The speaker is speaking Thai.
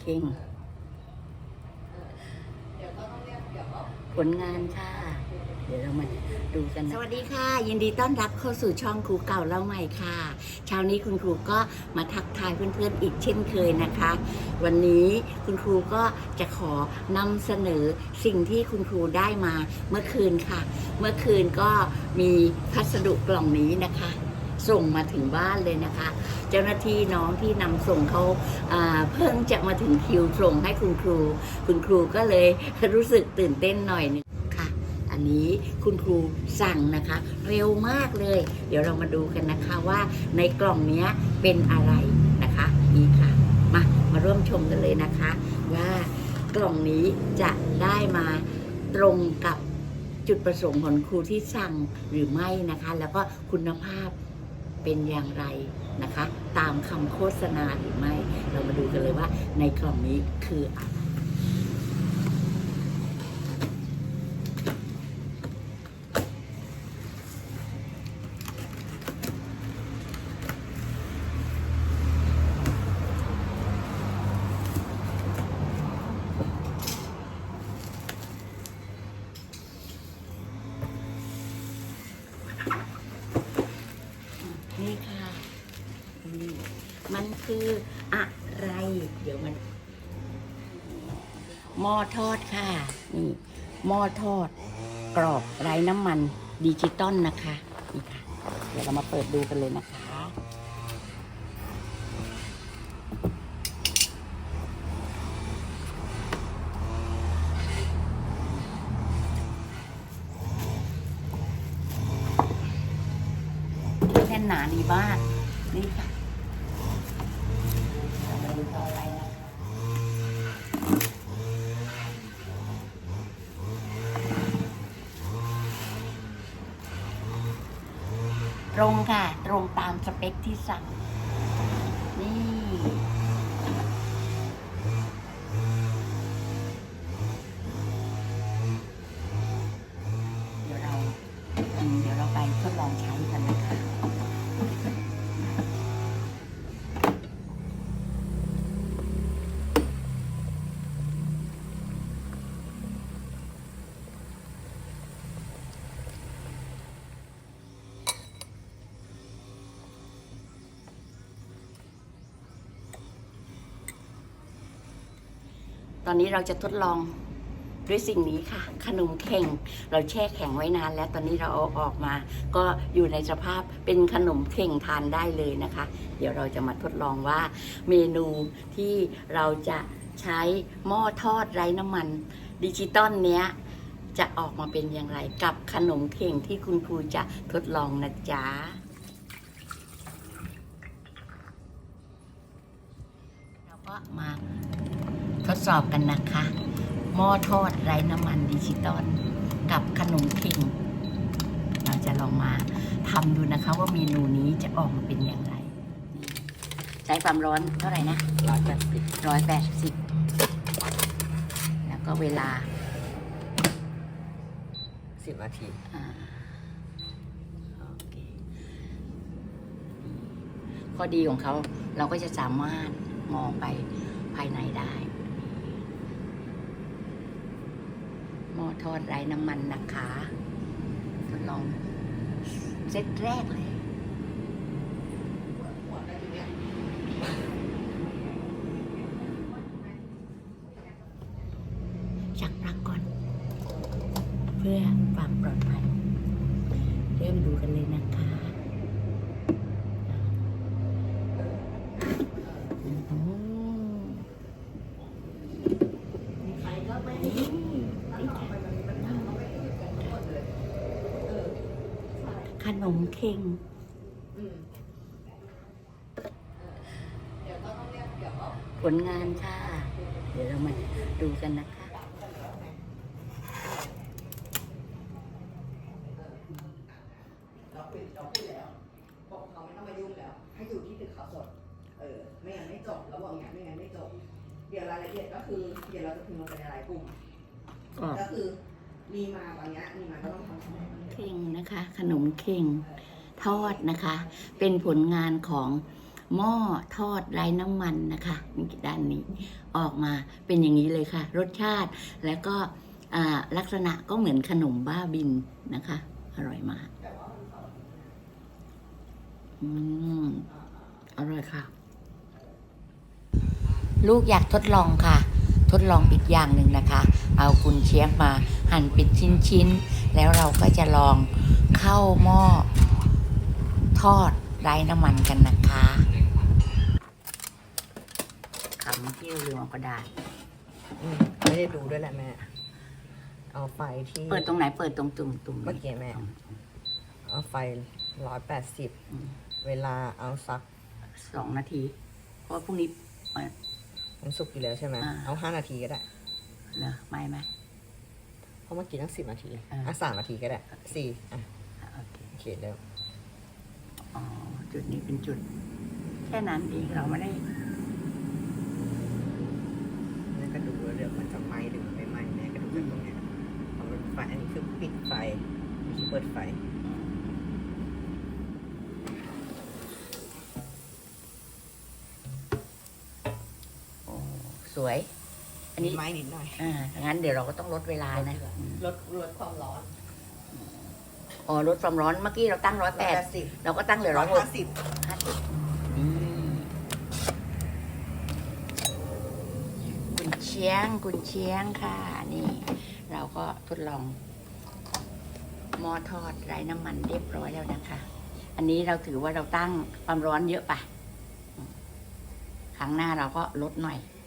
เข่งผลงานค่ะ เดี๋ยวเรามาดูกันนะสวัสดีค่ะ ยินดีต้อนรับเข้าสู่ช่องครูเก่าเล่าใหม่ค่ะ เช้านี้คุณครูก็มาทักทายเพื่อนๆอีกเช่นเคยนะคะ วันนี้คุณครูก็จะขอนำเสนอสิ่งที่คุณครูได้มาเมื่อคืนค่ะ เมื่อคืนก็มีพัสดุกล่องนี้นะคะ ส่งมาถึงบ้านเลยนะคะ เจ้าหน้าที่น้องที่นำส่งเขาเพิ่งจะมาถึงคิวส่งให้คุณครู คุณครูก็เลยรู้สึกตื่นเต้นหน่อยหนึงค่ะ อันนี้คุณครูสั่งนะคะ เร็วมากเลย เดี๋ยวเรามาดูกันนะคะว่าในกล่องนี้เป็นอะไรนะคะนี่ค่ะมามาร่วมชมกันเลยนะคะ ว่ากล่องนี้จะได้มาตรงกับจุดประสงค์ของครูที่สั่งหรือไม่นะคะ แล้วก็คุณภาพ เป็นอย่างไรนะคะ ตามคำโฆษณาหรือไม่ เรามาดูกันเลยว่าในกล่องนี้คืออะไร คืออะไร เดี๋ยวมันหม้อทอดค่ะนี่หม้อทอด กรอบไร้น้ำมันดิจิตอลนะคะนี่ค่ะ เดี๋ยวเรามาเปิดดูกันเลยนะคะแน่นหนาดีมากนี่ค่ะเรามาดูต่อไปนะคะต รงค่ะ ตรงตามสเปคที่สั่ง อนนี้เราจะทดลองด้วยสิ่งนี้ค่ะ ขนมเข่ง เราแช่แข็งไว้นานแล้วตอนนี้เราเอาออกมา ก็อยู่ในสภาพเป็นขนมเข่งทานได้เลยนะคะ เดี๋ยวเราจะมาทดลองว่าเมนูที่เราจะใช้หม้อทอดไร้น้ำมัน ดิจิตอลเนี้ยจะออกมาเป็นอย่างไรกับขนมเข่งที่คุณครูจะทดลองนะจ๊ะ เราก็มา ทดสอบกันนะคะ หม้อทอดไร้น้ำมันดิจิตอลกับขนมเข่งเราจะลองมาทำดูนะคะว่าเมนูนี้จะออกมาเป็นอย่างไร ใช้ความร้อนเท่าไหร่นะร้อยแปดสิบร้อยแปดสิบแล้วก็เวลาสิบนาทีอ่าโอเคข้อดีของเขาเราก็จะสามารถมองไปภายในได้ห ม้อทอดไร้น้ำมันนะคะทดลองเซตแรกเลยจักปลักก่อน เพื่อความปลอดภัย เริ่มดูกันเลยนะคะอืมข นมเข่งผลงานค่ะ เดี๋ยวเรามาดูกันนะคะ เราปิดเราปิดแล้ว บอกเขาไม่ต้องมายุ่งแล้ว ให้อยู่ที่ตึกเขาสด เออ ไม่งั้นไม่จบ แล้วบอกอย่างนี้ไม่งั้นไม่จบ เดี๋ยวรายละเอียดก็คือ เดี๋ยวเราจะพิมพ์ลงไปในรายกลุ่ม ก็ก็คือ มีมาตอนนี้มีมาก็ต้องทำเร็จเข่งนะคะ ขนมเข่งทอดนะคะ เป็นผลงานของหม้อทอดไร้น้ำมันนะคะนี่ด้านนี้ออกมาเป็นอย่างนี้เลยค่ะ รสชาติแล้วก็ลักษณะก็เหมือนขนมบ้าบินนะคะ อร่อยมากอืมอร่อยค่ะ ลูกอยากทดลองค่ะ ทดลองอีกอย่างหนึ่งนะคะ เอากุนเชียงมาหั่นเป็นชิ้นๆ แล้วเราก็จะลองเข้าหม้อทอดไร้น้ำมันกันนะคะคำที่ลืมเอากระดาษ อืมไม่ได้ดูด้วยแหละแม่ เอาไฟที่เปิดตรงไหนเปิดตรงตุ่มตุ่มเมื่อกี้แม่ เอาไฟร้อยแปดสิบอืมเวลาเอาสักสองนาที เพราะว่าพรุ่งนี้เอ่อมันสุกอยู่แล้วใช่ไหมอ่าเอาห้านาทีก็ได้ เหรอไม่ไหม เพราะเมื่อกี้ตั้งสิบนาที อ่า อะสามนาทีก็ได้สี่อะอะโอเค โอเคเร็วอ๋อ จุดนี้เป็นจุด แค่นั้นเองเราไม่ได้ แม่ก็ดูว่าเดี๋ยวมันจะไหม้หรือไม่ไหม้แม่ก็ดูจากตรงเนี้ยเพราะมันไฟอันนี้คือปิดไฟไม่ใช่เปิดไฟ โอ้สวย อันนี้ไหม้นิดหน่อยอ่างั้นเดี๋ยวเราก็ต้องลดเวลานะอืมลดลดความร้อนอ๋อลดความร้อนเมื่อกี้เราตั้งร้อยแปดสิบเราก็ตั้งเหลือร้ร้ออยยหห้ากสิบห้าสิบนี่กุนเชียงกุนเชียงค่ะ นี่ เราก็ทดลองหม้อทอดไร้น้ำมันเรียบร้อยแล้วนะคะ อันนี้เราถือว่าเราตั้งความร้อนเยอะไปอืมครั้งหน้าเราก็ลดหน่อยอ